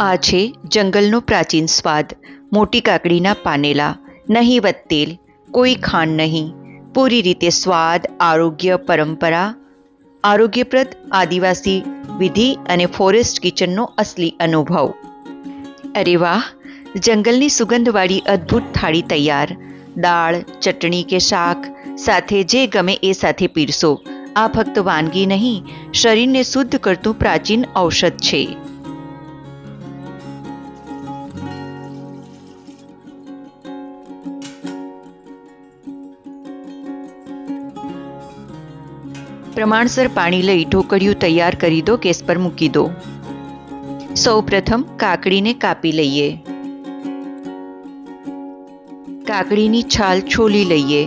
આ છે જંગલનો પ્રાચીન સ્વાદ. મોટી કાકડીના પાનેલા, નહીવત તેલ, કોઈ ખાંડ નહીં. પૂરી રીતે સ્વાદ, આરોગ્ય, પરંપરા, આરોગ્યપ્રદ આદિવાસી વિધિ અને ફોરેસ્ટ કિચનનો અસલી અનુભવ. અરે વાહ! જંગલની સુગંધવાળી અદ્ભુત થાળી તૈયાર. દાળ, ચટણી કે શાક સાથે જે ગમે એ સાથે પીરસો. આ ફક્ત વાનગી નહીં, શરીરને શુદ્ધ કરતું પ્રાચીન ઔષધ છે. પ્રમાણસર પાણી લઈ ઢોકળિયું તૈયાર કરી દો, ગેસ પર મૂકી દો. સૌ પ્રથમ કાકડીને કાપી લઈએ. કાકડીની છાલ છોલી લઈએ.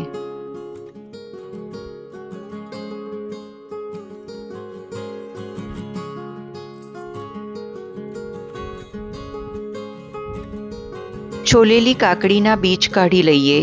છોલેલી કાકડીના બીજ કાઢી લઈએ.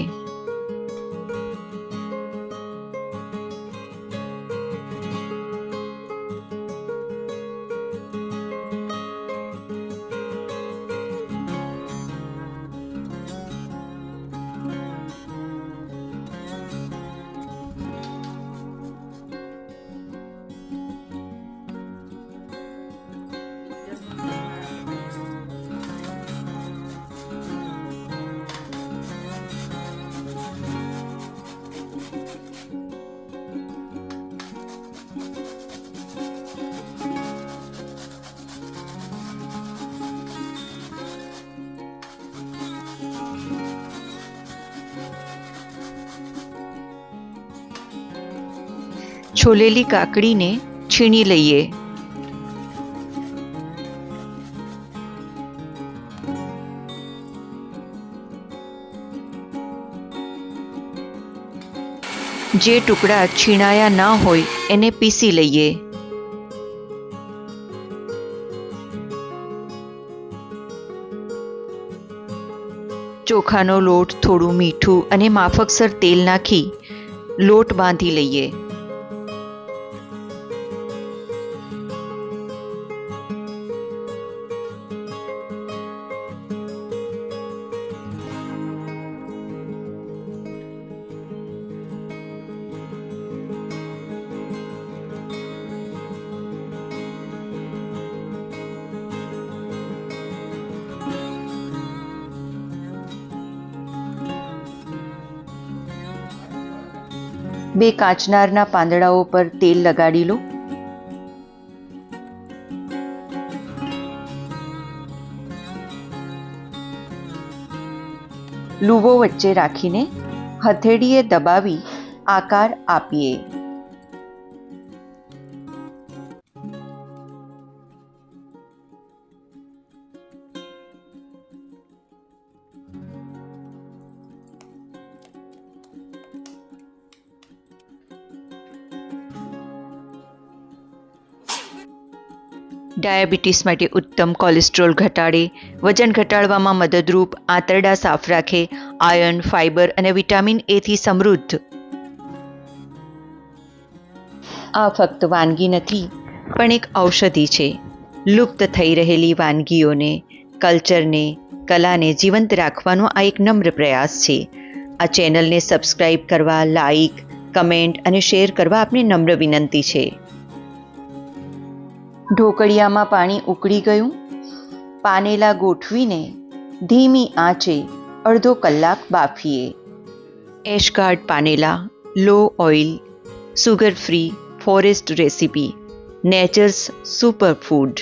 છોલેલી કાકડીને છીણી લઈએ. જે ટુકડા છીણાયા ન હોય એને પીસી લઈએ. ચોખાનો લોટ થોડું મીઠું અને માફકસર તેલ નાખી લોટ બાંધી લઈએ. બે કાચનારના પાંદડાઓ પર તેલ લગાડી લો. લૂવો વચ્ચે રાખીને હથેળીએ દબાવી આકાર આપીએ. ડાયાબિટીસ માટે ઉત્તમ કોલેસ્ટ્રોલ ઘટાડે, વજન ઘટાડવામાં મદદરૂપ, આંતરડા સાફ રાખે, આયર્ન, ફાઇબર અને વિટામિન એથી સમૃદ્ધ. આ ફક્ત વાનગી નથી, પણ એક ઔષધિ છે. લુપ્ત થઈ રહેલી વાનગીઓને, કલ્ચરને, કલાને જીવંત રાખવાનો આ એક નમ્ર પ્રયાસ છે. આ ચેનલને સબસ્ક્રાઇબ કરવા લાઈક કમેન્ટ અને શેર કરવા આપને નમ્ર વિનંતી છે. ઢોકળિયામાં પાણી ઉકળી ગયું. પાનેલા ગોઠવીને ધીમી આંચે અડધો કલાક બાફીએ. એશગાર્ડ panela, low oil, sugar free, forest recipe, nature's super food